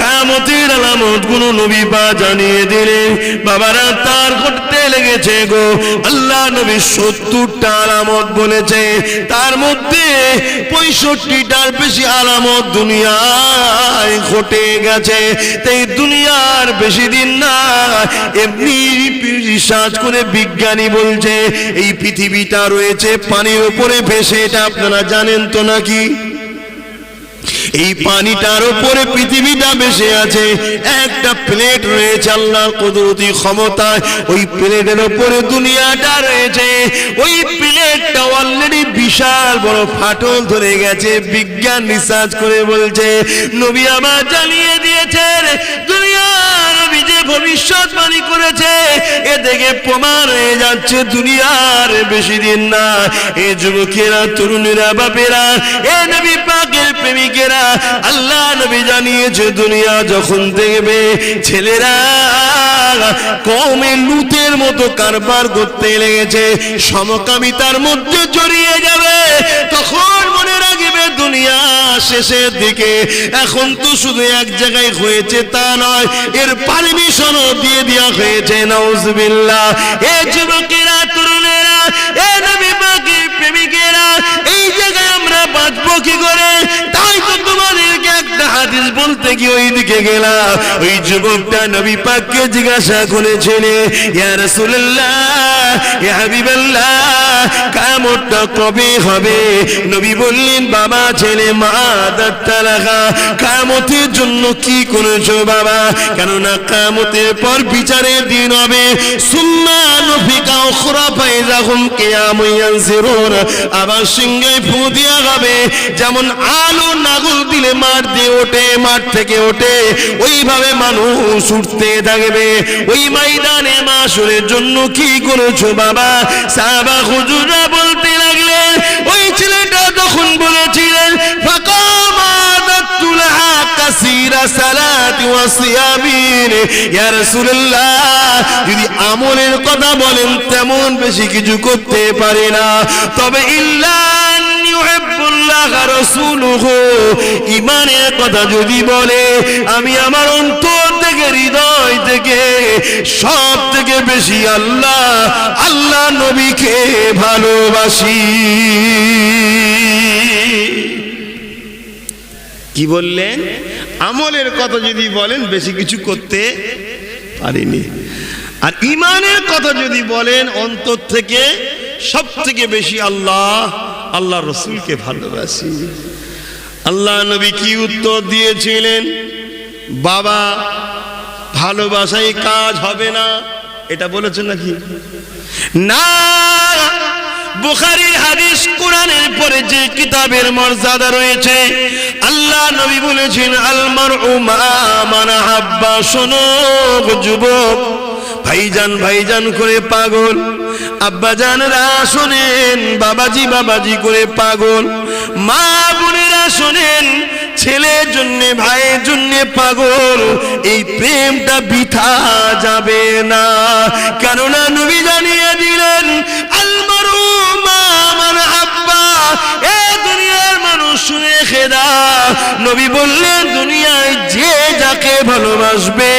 কামতের আলামতগুলো নবী বা জানিয়ে দিলেন বাবারা, তার করতে লেগেছে গো। আল্লাহ নবী সত্তরটা আলামত বলেছে। তার মধ্যে পঁয়ষট্টিটার বেশি আলামত দুনিয়ায় ঘটে গেছে। তাই দুনিয়ার বেশি দিন না, এমনি রিসার্চ করে বিজ্ঞানী বলছে, এই পৃথিবীটা রয়েছে পানির উপরে ভেসে। এটা আপনারা জানেন তো নাকি? এই পানিটার উপরে পৃথিবীটা বেশি আছে। একটা প্লেট রয়েছে আল্লাহর কুদরতি ক্ষমতায়। ওই প্লেটের উপরে দুনিয়াটা রয়েছে। ওই প্লেটটা অলরেডি বিশাল বড় ফাটল ধরে গেছে। বিজ্ঞান রিসার্চ করে বলছে, নবী আমার জানিয়ে দিয়েছে দুনিয়ার ভবিষ্যৎবাণী করেছে। এ থেকে প্রমাণ হয়ে যাচ্ছে দুনিয়ার বেশি দিন না। এ যুবকেরা, তরুণীরা, বাপেরা, এ নবী পাকের প্রেমিকেরা, আল্লাহ নবী জানিয়েছে, দুনিয়া যখন দেখবে ছেলেরা কমে লুতের মতো কারবার করতে লেগেছে, সমকামিতার মধ্যে জড়িয়ে যাবে। তখন মনে রাখবে দুনিয়া শেষের দিকে। এখন তো শুধু এক জায়গায় হয়েছে তা নয়, এর পারমিশনও দিয়ে দেওয়া হয়েছে, নাউজুবিল্লাহ। এ যুবকেরা, তরুণেরা, এ নবী পাকের প্রেমিকেরা, এই জায়গায় আমরা বাঁচবো কি করে? তাই তো তোমাদেরকে একটা হাদিস বলতে গিয়ে ওই দিকে গেলাম। ওই যুবকটা নবী পাককে জিজ্ঞাসা করেছিল, ইয়া রাসূলুল্লাহ, ইয়া হাবিবাল্লাহ কিয়ামতটা কবে হবে। নবী বললেন, বাবা, ছেলে মা দাত্তা লাগা কিয়ামতের জন্য কি করেছ বাবা? কেননা কিয়ামতের পর বিচারের দিন হবে। যেমন আলো দিলে মাঠ দিয়ে ওঠে, মাঠ থেকে ওঠে, ওইভাবে মানুষ উঠতে থাকবে। ওই জন্য কি করেছ বাবা? সাহাবা হুজুরা বলতে লাগলেন ওই ছেলেটা তখন বলেছিলেন যদি আমলের কথা বলেন, তেমন বেশি কিছু করতে পারে না। তবে ইল্লা ইমানের কথা যদি বলে, আমি আমার অন্তর থেকে, হৃদয় থেকে, সব থেকে বেশি আল্লাহ আল্লাহ নবীকে ভালোবাসি। কি বললেন? আমলের কথা যদি বলেন, বেশি কিছু করতে পারিনি। আর ইমানের কথা যদি বলেন, অন্তর থেকে সব থেকে বেশি আল্লাহ আল্লাহ রসুলকে ভালোবাসি। আল্লাহ নবী কি উত্তর দিয়েছিলেন? বাবা, ভালোবাসাই কাজ হবে না। এটা বলেছেন নাকি? না, বুখারীর হাদিস কোরআনের পরে যে কিতাবের মর্যাদা রয়েছে, আল্লাহ নবী বলেছেন, আল মারউ মা মান হাব্বা শোনো যুবক। ভাইজান ভাইজান করে পাগল। আব্বাজানরা শোনেন, বাবাজি বাবাজি করে পাগল। মা বোনেরা শোনেন, ছেলের জন্য, ভাইয়ের জন্য পাগল। এই প্রেমটা বৃথা যাবে না। কেননা নবী জানিয়ে দিলেন আলমারু মা আব্বা দুনিয়ার মানুষ শুনে খেদা নবী বললেন, দুনিয়ায় যে যাকে ভালোবাসবে,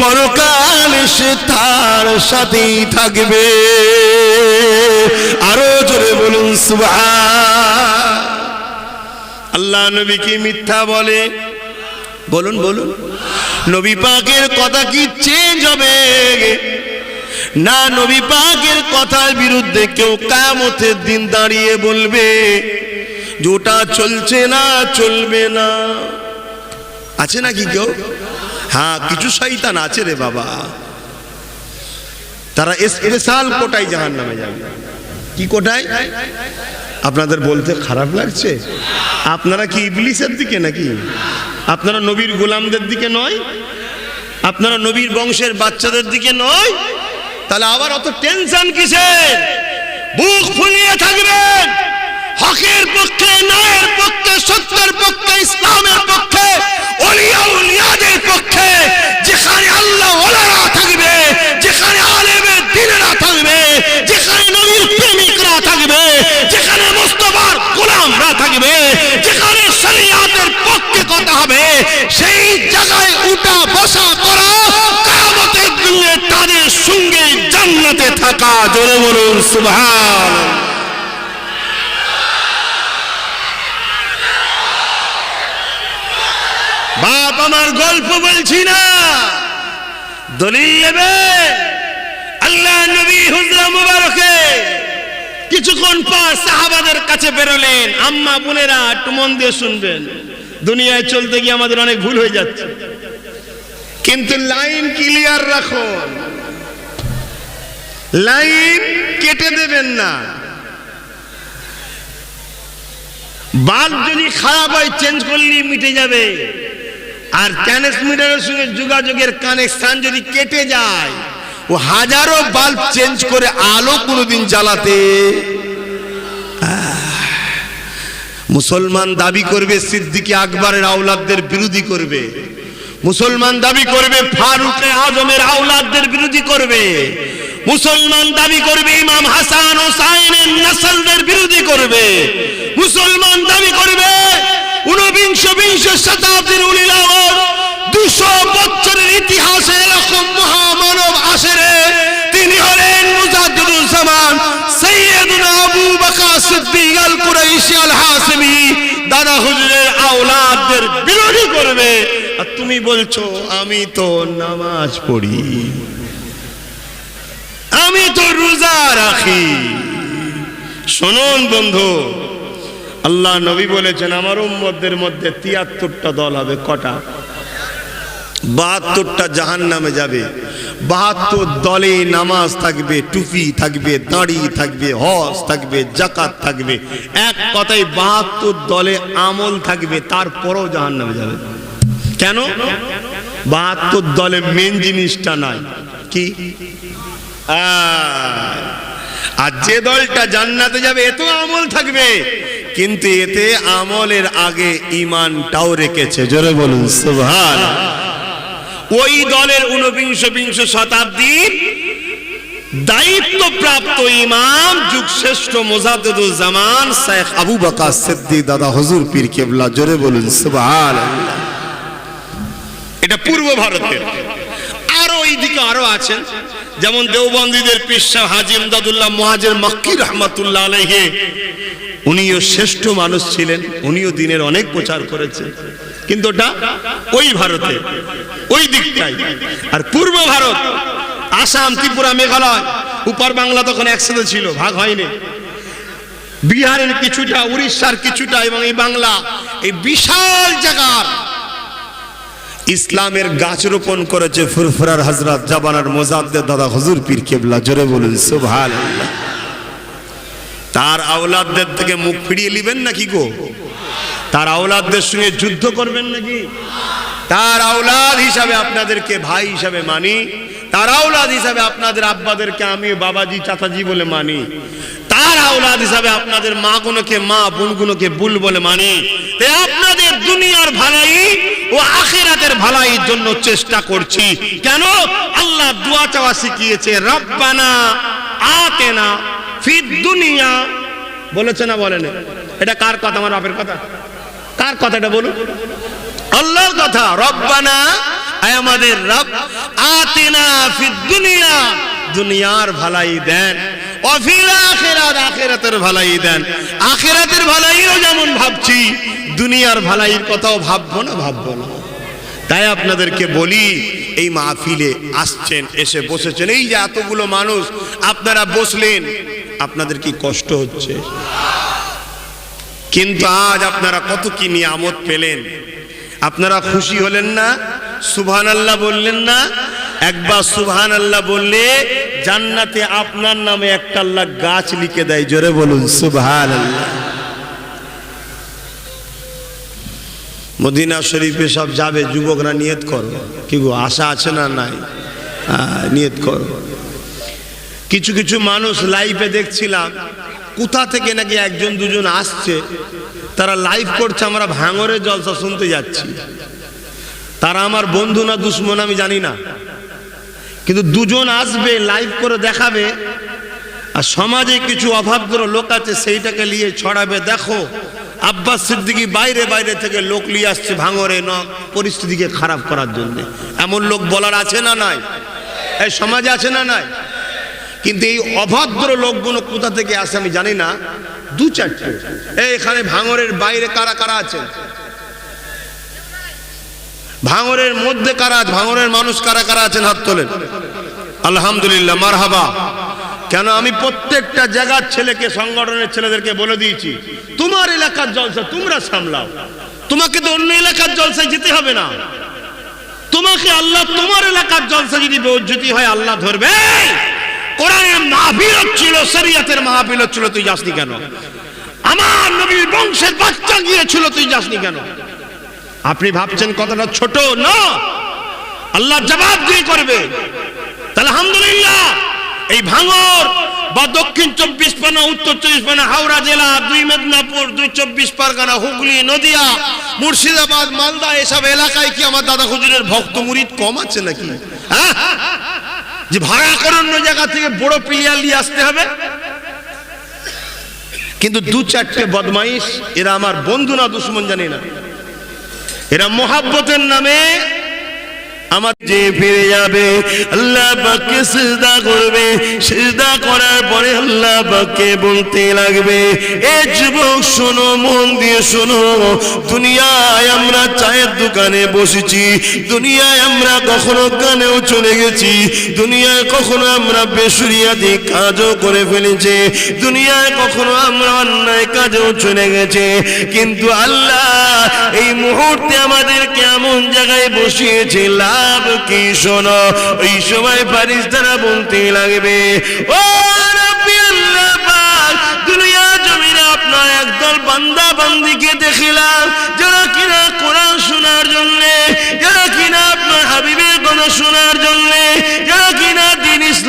পরকাল সে তার সাথেই থাকবে। আরও জোরে বলুন আল্লাহ নবী কি মিথ্যা বলে? বলুন বলুন। নবী পাকের কথা কি চেঞ্জ হবে? না নবী পাকের কথার বিরুদ্ধে কেউ কামতের দিন দাঁড়িয়ে বলবে ওটা চলছে না, চলবে না। আছে নাকি কেউ? হ্যাঁ কিছু শয়তান আছে রে বাবা। তারা স্পেশাল কোটায় জাহান নামে যাবে। কি কোটায়? আপনাদের বলতে খারাপ লাগছে? আপনারা কি ইবলিসের দিকে নাকি? আপনারা নবীর গোলামদের দিকে নয়? আপনারা নবীর বংশের বাচ্চাদের দিকে নয়? তাহলে আবার অত টেনশন কিসে বুক ফুলিয়ে থাকবেন। হকের পক্ষে, ন্যায়ের পক্ষে, সত্যের পক্ষে, ইসলামের পক্ষে, অলিয়া উলিয়াদের পক্ষে, যেখানে আল্লাহ ওলারা থাকবে টাকা জোরে বলুন, সুবহান। বাপ আমার গল্প বলছি না। দলিল আল্লাহ নবী হুজরা মুবারকে কিছুক্ষণ পর সাহাবাদের কাছে বেরোলেন। আম্মা, বোনেরা, একটু মন দিয়ে শুনবেন। দুনিয়ায় চলতে গিয়ে আমাদের অনেক ভুল হয়ে যাচ্ছে। কিন্তু লাইন ক্লিয়ার রাখুন। লাইন কেটে দেবেন না। বাল্ব যদি খারাপ হয় চেঞ্জ করলে মিটে যাবে। আর ট্রান্সমিটারের সঙ্গে যোগাযোগের কানেকশন যদি কেটে যায়, ও হাজারো বাল্ব চেঞ্জ করে আলো কোনোদিন জ্বালাতে। মুসলমান দাবি করবে সিদ্দিকী আকবরের আওলাদদের বিরোধী করবে। মুসলমান দাবি করবে ফারুকে আজমের আওলাদদের বিরোধী করবে। মুসলমান দাবি করবে ইমাম হাসান ও সাইনের নসলদের বিরোধী করবে। মুসলমান দাবি করবে ঊনবিংশ বিংশ শতাব্দীর উলিলামর দুশো বছরের ইতিহাসে এরকম মহামানব আসে রে। তিনি হলেন মুজাদ্দুল জামান, সৈয়দুনা আবু বকর সিদ্দিক আল কুরাইশি আল হাসিবি দাদা হুজুরের আওলাদদের বিরোধী করবে। আর তুমি বলছো, আমি তো নামাজ পড়ি। আমি তো রোজা রাখি। শুনুন বন্ধু, আল্লাহ নবী বলেছেন, আমার উম্মতদের মধ্যে তিয়াত্তরটা দল হবে, কটা? বাহাত্তরটা জাহান নামে যাবে। বাহাত্তর দলে নামাজ থাকবে, টুপি থাকবে, দাড়ি থাকবে, হজ থাকবে জাকাত থাকবে। এক কথায় বাহাত্তর দলে আমল থাকবে, তারপরও জাহান নামে যাবে। কেন? বাহাত্তর দলে মেন জিনিসটা নাই। কি? আর যে দলটা জান্নাতে যাবে, এতেও আমল থাকবে। কিন্তু এতে আমলের আগে ইমানটাও রেখেছে। জোরে বলুন সুবহান ওই দলের ঊনবিংশ বিংশ শতাব্দীর দায়িত্বপ্রাপ্ত ইমাম যুগ শ্রেষ্ঠ মোজাদ্দুল জামান শেখ আবু বকর সিদ্দিক দাদা হুজুর পীর কেবলা, জোরে বলুন, সুবহানাল্লাহ। এটা পূর্ব ভারতের। আরও এইদিকে আরও আছেন। যেমন দেওবন্দীদের পিসা হাজি ইমদাদুল্লাহ মহাজের মক্কি রহমাতুল্লাহ আলাইহে, উনিও শ্রেষ্ঠ মানুষ ছিলেন, উনিও দিনের অনেক প্রচার করেছেন। কিন্তু ওটা ওই ভারতে, ওই দিকটাই আর পূর্ব ভারত, আসাম, ত্রিপুরা, মেঘালয়, উপর বাংলা তখন একসাথে ছিল, ভাগ হয়নি। বিহারের কিছুটা, উড়িষ্যার কিছুটা এবং এই বাংলা, এই বিশাল জায়গার ইসলামের গাছ রোপণ করেছে ফুরফুরার হজরত জাবানার মোজাদ্দে দাদা হুজুর পীর কেবলা, জোরে বলুন সুবহান তার আওলাদদের থেকে মুখ ফিরিয়ে নেবেন নাকি গো? তার আওলাদদের সঙ্গে যুদ্ধ করবেন নাকি? তার আওলাদ হিসাবে আপনাদেরকে ভাই হিসাবে মানি, তার আওলাদ হিসাবে আপনাদের আব্বাদেরকে আমি বাবাজি, চাচাজি বলে মানি, তার আওলাদ হিসাবে আপনাদের মা গুলোকে, মা বোনগুলোকে বুল বলে মানি। আপনাদের ও আখিরাতের ভালাইয়ের জন্য চেষ্টা করছি। কেন? আল্লাহ দোয়া চাওয়া শিখিয়েছে, রব্বানা আতেনা ফিদ দুনিয়া। বলেছে না বলেন? এটা কার কথা? আমার বাপের কথা? কার কথা এটা বলুন? আল্লাহর কথা। রব্বানা, আয় আমাদের রব। আতিনা ফিদ দুনিয়া। দুনিয়ার ভালাই দেন। অফিল আখিরাত, আখিরাতের ভালাই দেন। আখিরাতের ভালাইও যেমন ভাবছি দুনিয়ার ভালাইয়ের কথাও ভাববো না ভাববো না। তাই আপনাদেরকে বলি, এই মাহফিলে আসছেন, এসে বসেছেন। এই যে এতগুলো মানুষ, আপনারা বসলেন, আপনাদের কি কষ্ট হচ্ছে? কিন্তু আজ আপনারা কত কি নিয়ামত পেলেন। আপনারা খুশি হলেন না? সুবহান আল্লাহ বললেন না? একবার সুবহান আল্লাহ বললে, জান্নাতে আপনার নামে একটা আল্লাহ গাছ লিখে দেয়। জোরে বলুন সুবহান আল্লাহ মদিনা শরীফে সব যাবে, যুবকরা নিয়ত করো। কি গো, আশা আছে না নাই? নিয়ত করো। কিছু কিছু মানুষ লাইভে দেখছিলাম, কোথা থেকে নাকি একজন দুজন আসছে, তারা লাইভ করছে, আমরা ভাঙরে জলসা শুনতে যাচ্ছি। তারা আমার বন্ধু না দুশ্মন আমি জানি না। কিন্তু দুজন আসবে লাইভ করে দেখাবে, আর সমাজে কিছু অভাবগ্রস্ত লোক আছে, সেইটাকে নিয়ে ছড়াবে, দেখো। আব্বাস সিদ্দিকি বাইরে বাইরে থেকে লোক নিয়ে আসছে ভাঙরে ন পরিস্থিতিকে খারাপ করার জন্য। এমন লোক বলার আছে না নাই? এই সমাজে আছে না নাই? কিন্তু এই অভদ্র লোকগুলো কোথা থেকে আসে আমি জানি না। দু চারটে। এখানে ভাঙরের বাইরে কারা কারা আছে? ভাঙরের মধ্যে কারা? ভাঙরের মানুষ কারা কারা আছেন হাত তোলেন? আলহামদুলিল্লাহ, মারহাবা। কেন আমি প্রত্যেকটা জায়গার ছেলেকে, সংগঠনের ছেলেদেরকে বলে দিয়েছি, তোমার এলাকার জলসা তোমরা সামলাও। তোমাকে তো অন্য এলাকার জলসায় যেতে হবে না। তোমাকে আল্লাহ তোমার এলাকার জলসা যদি বেউজ্জতি হয়, আল্লাহ ধরবে। মাহফিল হচ্ছিল তুই যাসনি কেন? আমার নবীর বংশের বাচ্চা তুই যাসনি কেন? আপনি ভাবছেন কতটা ছোট, না। আল্লাহ জবাব দিয়ে করবে। তাহলে আলহামদুলিল্লাহ এই ভাঙর বা দক্ষিণ চব্বিশ পরগনা, উত্তর চব্বিশ পরগনা, হাওড়া জেলা, দুই মেদিনীপুর, দুই চব্বিশ পরগনা, হুগলি, নদিয়া, মুর্শিদাবাদ, মালদা, এসব এলাকায় কি আমার দাদা হুজুরের ভক্ত মুরিদ কম আছে নাকি? হ্যাঁ? যে ভাড়া করে অন্য জায়গা থেকে বড় প্লেয়ার নিয়ে আসতে হবে। কিন্তু দু চারটে বদমাইশ, এরা আমার বন্ধু না, দুশ্মন জানি না। এরা মোহাব্বতের নামে আমার যে ফিরে যাবে, আল্লাহ পাককে সিজদা করবে। সিজদা করার পরে আল্লাহ পাককে বলতে লাগবে, এ যুবক, শোনো, মন দিয়ে শোনো। দুনিয়ায় আমরা চায়ের দোকানে বসেছি। দুনিয়ায় আমরা কখনো গানেও চলে গেছি। দুনিয়ায় কখনো আমরা বেসুরিয়াদি কাজও করে ফেলেছি। দুনিয়ায় কখনো আমরা অন্যায় কাজেও চলে গেছে। কিন্তু আল্লাহ এই মুহূর্তে আমাদেরকে এমন জায়গায় বসিয়েছে লাভ কি শোনো? ওই সময় পারিস তারা বলতে লাগবে, ও দুনিয়া আপনার একদল বান্দা বান্দিকে কিনা শোনার জন্যে, যারা কিনা আপনার হাবিবের কথা শোনার জন্যে, যারা কিনা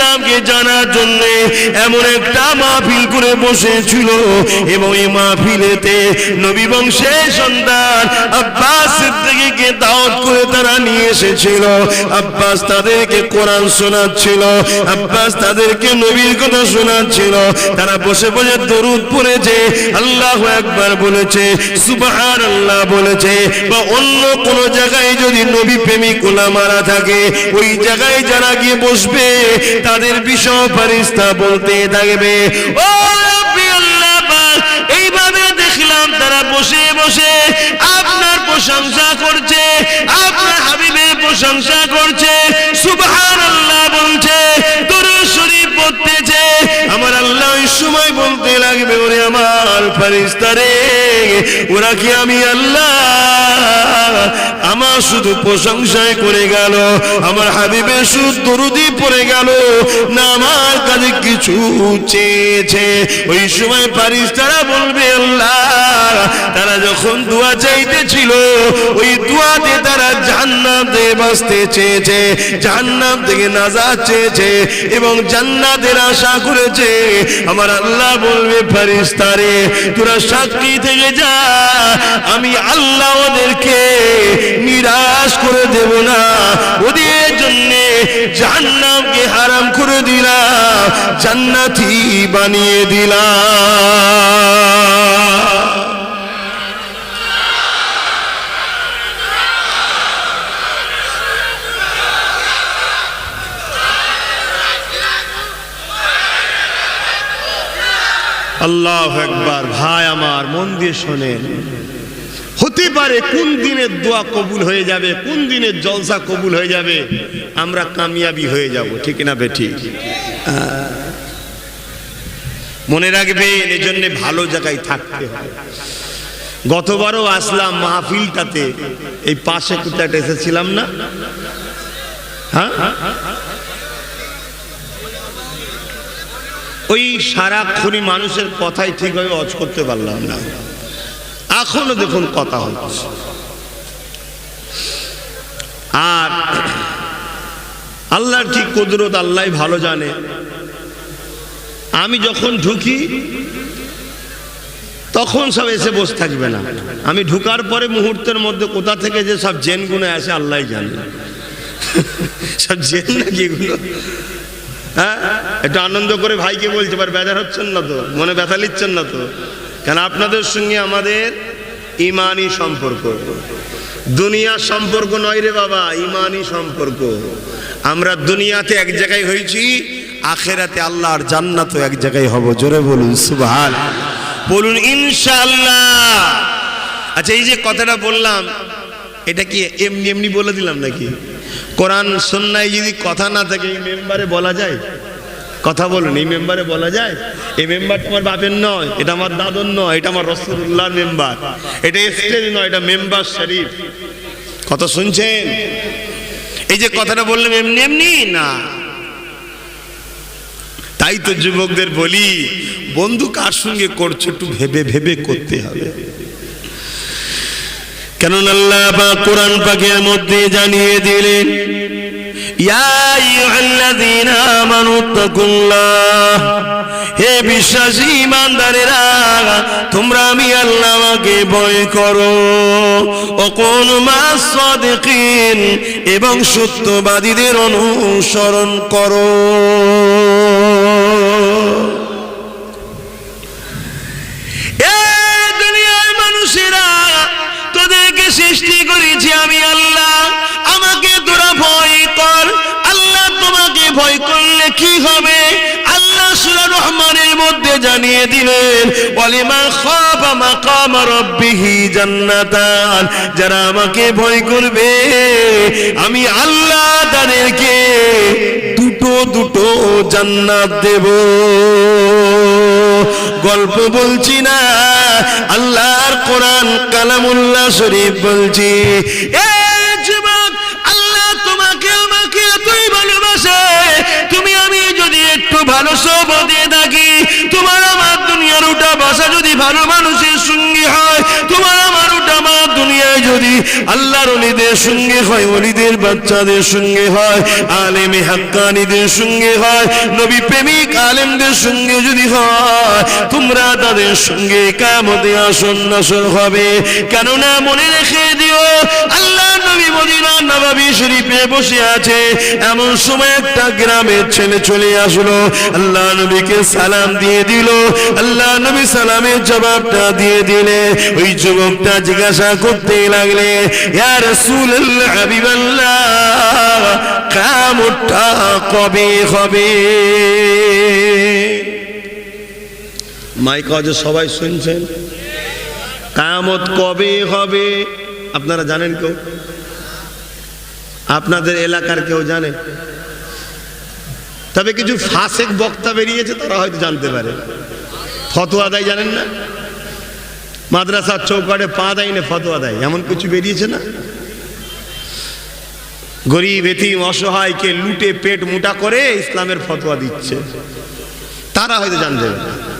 ইসলামকে জানার জন্যে এমন একটা মাহফিল করে বসেছিল। এবং এই মাহফিলেতে নবী বংশের সন্তান আব্বাস সিদ্দিকীকে দাওয়াত করে তারা নিয়ে এসেছিল। আব্বাস তাদেরকে কোরআন শোনাচ্ছিল। আব্বাস তাদেরকে নবীর কথা শোনাচ্ছিল। তারা বসে বসে দরুদ পড়েছে। আল্লাহ একবার বলেছে সুবহান আল্লাহ বলেছে, বা অন্য কোন জায়গায় যদি নবী প্রেমিক মারা থাকে, ওই জায়গায় যারা গিয়ে বসবে তাদের বিষয় ফারিস্তা বলতে থাকবে। ও এইভাবে দেখলাম তারা বসে বসে আপনার প্রশংসা করছে, আপনার হাবিবের প্রশংসা করছে। সুবহান বলছে, দরুদ শরীফ পড়তেছে আমার আল্লাহ ওই সময় বলতে লাগবে, ওরে আমার ফারিস্তারে ওরা কি আমি আল্লাহ? আমার শুধু প্রশংসায় করে গেল, আমার হাবিবের শুধু দরুদি পড়ে গেল, না আমার কাছে কিছু চেয়েছে। ওই সময় পারিস তারা বলবে, আল্লাহ, তারা যখন দোয়া চাইতেছিল, ওই দোয়াতে তারা জান্নাতে বাঁচতে চেয়েছে, জান্নাত থেকে নাজাত চেয়েছে এবং জান্নাতের আশা করেছে আমার আল্লাহ বলবে ফারিস্তারে তোরা সাক্ষী থেকে যা। আমি আল্লাহ ওদেরকে নিরাশ করে দেব না। ওদের জন্য জান্নাতকে হারাম করে দিলাম, জান্নাতি বানিয়ে দিলাম। আল্লাহ একবার ভাই আমার, মন দিয়ে শোনেন। হতে পারে কোন দিনের দোয়া কবুল হয়ে যাবে, কোন দিনের জলসা কবুল হয়ে যাবে, আমরা কামিয়াবি হয়ে যাব, ঠিক না বেঠি? মনে রাখবেন জন্য ভালো জায়গায় থাকতে হয় গতবারও আসলাম মাহফিলটাতে, এই পাশে কোথায় এসেছিলাম না? হ্যাঁ? ওই সারাক্ষণই মানুষের কথাই ঠিকভাবে অজ করতে পারলাম না। এখনও দেখুন কথা হচ্ছে। আর আল্লাহর ঠিক কুদরত আল্লাহ ভালো জানে। আমি যখন ঢুকি, তখন সব এসে বসে থাকবে না। আমি ঢুকার পরে মুহূর্তের মধ্যে কোথা থেকে যে সব জেনগুলো আসে আল্লাহ জানে। সব জেন নাকি এগুলো? হ্যাঁ? একটু আনন্দ করে ভাইকে বলতে পারে বেজার হচ্ছেন না তো? মনে ব্যথা নিচ্ছেন না তো? কেন আপনাদের সঙ্গে আমাদের ইমানই সম্পর্ক। দুনিয়ার সম্পর্ক নয় রে বাবা, ইমানই সম্পর্ক। আমরা দুনিয়াতে এক জায়গায় হয়েছি, আখেরাতে আল্লাহর জান্নাতও এক জায়গায় হব। জোরে বলুন, সুবহান। বলুন, ইনশাআল্লাহ। আচ্ছা এই যে কথাটা বললাম এটা কি এমনি এমনি বলে দিলাম নাকি? কোরআন সন্ন্যায় যদি কথা না থাকে, এই মেম্বারে বলা যায়? কথা বলুন, এই মেম্বারে বলা যায়? এই মেম্বার তোমার বাপের নয়, এটা আমার দাদর নয়, এটা আমার রসুল্লাহর মেম্বার। এটা স্টেজ নয়, এটা মেম্বার শরীফ। কথা শুনছেন? এই যে কথাটা বললাম, এমনি এমনি? না। তাই তো যুবকদের বলি, বন্ধু কার সঙ্গে করছ একটু ভেবে ভেবে করতে হবে। কেন আল্লাহ পাক কোরআন পাকের মধ্যে জানিয়ে দিলেন হে বিশ্বাসী ইমানদারেরা, তোমরা আমি আল্লাহকে ভয় করো। অকুন মাস সাদিকিন, এবং সত্যবাদীদের অনুসরণ করো। ভয় করলে কি হবে? আল্লাহ রহমানের মধ্যে জানিয়ে দিলেন জান্নাতান। যারা আমাকে ভয় করবে, আমি আল্লাহ তাদেরকে দুটো দুটো জান্নাত দেব। গল্প বলছি না, আল্লাহর কোরআন কালামুল্লাহ শরীফ বলছি। এ ভালো সব দিয়ে থাকি। তোমার আমার দুনিয়ার উঠা ভাষা যদি ভালো মানুষের সঙ্গে হয় তোমার আমার উঠা আমার দুনিয়ায় যদি আল্লাহর অলিদের সঙ্গে হয়, অলিদের বাচ্চাদের সঙ্গে হয়, আলেমে হাক্কানিদের সঙ্গে হয়, নবী প্রেমিক আলেমদের সঙ্গে যদি হয়, তোমরা তাদের সঙ্গে কামতে হবে। কেননা মনে রেখে দিও, আল্লাহ নবী মদিনা নবাবী শরীফে বসে আছে। এমন সময় একটা গ্রামের ছেলে চলে আসলো। আল্লাহ নবীকে সালাম দিয়ে দিল। আল্লাহ নবী সালামের জবাবটা দিয়ে দিলে। ওই যুবকটা জিজ্ঞাসা করতে লাগলে হাবিবাল্লাহ কামটা কবে হবে? মাইক আজও সবাই শুনছেন? কায়ামত কবে হবে? আপনারা জানেন কেউ? আপনাদের এলাকার কেউ জানে? তবে কিছু ফাসেক বক্তা বেরিয়েছে, তারা হয়তো জানতে পারে। ফতোয়া দেয় জানেন না? মাদ্রাসার চৌকাটে পা দেয় না ফতোয়া দেয়। এমন কিছু বেরিয়েছে না? গরিব, এতিম, অসহায়কে লুটে, পেট মোটা করে ইসলামের ফতোয়া দিচ্ছে। তারা হয়তো জানতে পারে